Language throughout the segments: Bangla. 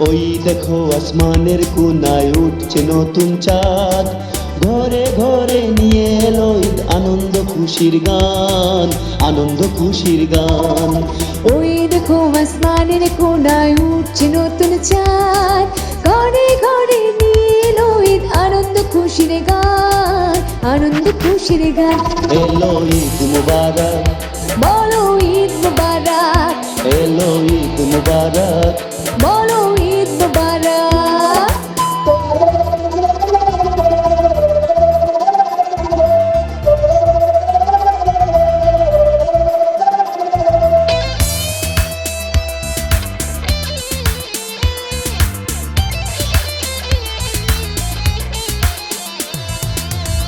ওই দেখো আসমানের কোনায় উঠছে নতুন চাঁদ। ঘরে ঘরে নিয়ে এলো ঈদ আনন্দ খুশির গান আনন্দ খুশির গান। ওই দেখো আসমানের কোনায় উঠছে নতুন চাঁদ। ঘরে ঘরে নীল ঈদ আনন্দ খুশির গান আনন্দ খুশির গান। এলো ঈদ মুবারক। বলো ঈদ মুবারক। এলো ঈদ মুবারক। বলো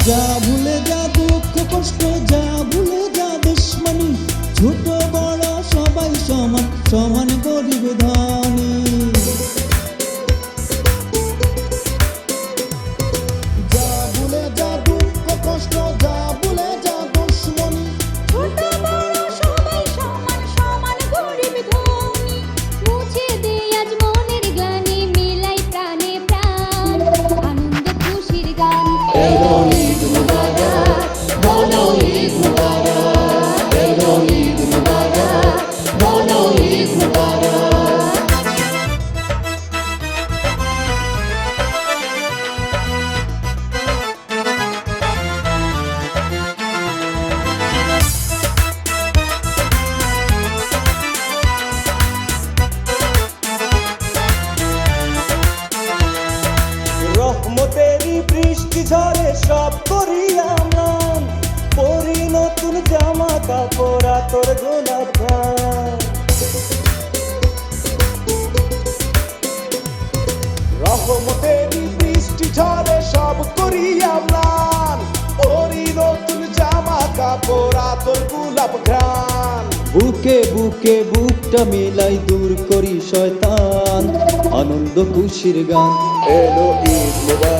যা ভুলে যা দুঃখ কষ্ট যা ভুলে যা দুশ্মনী ছোট বড় সবাই সমান সমান ঝরে সব করিয়াম পরি নতুন জামা কাপড় তোর গোলাপ বৃষ্টি ঝরে সব করিয়াম পরি নতুন জামা কাপড় তোর গোলাপ ঘ্রাণ বুকে বুকে বুকটা মিলাই দূর করি শয়তান আনন্দ খুশির গান। এলো ঈদ মুবারক।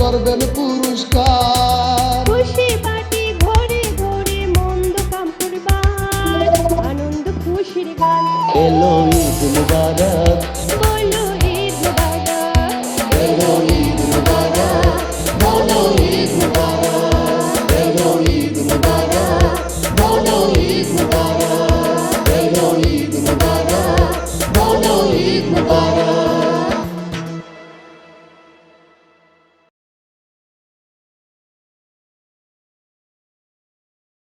করবেন পুরস্কার। খুশি পাটি ঘরে ঘরে মন্দ কাম করবার আনন্দ খুশির গান। এলো ঈদ মুবারক।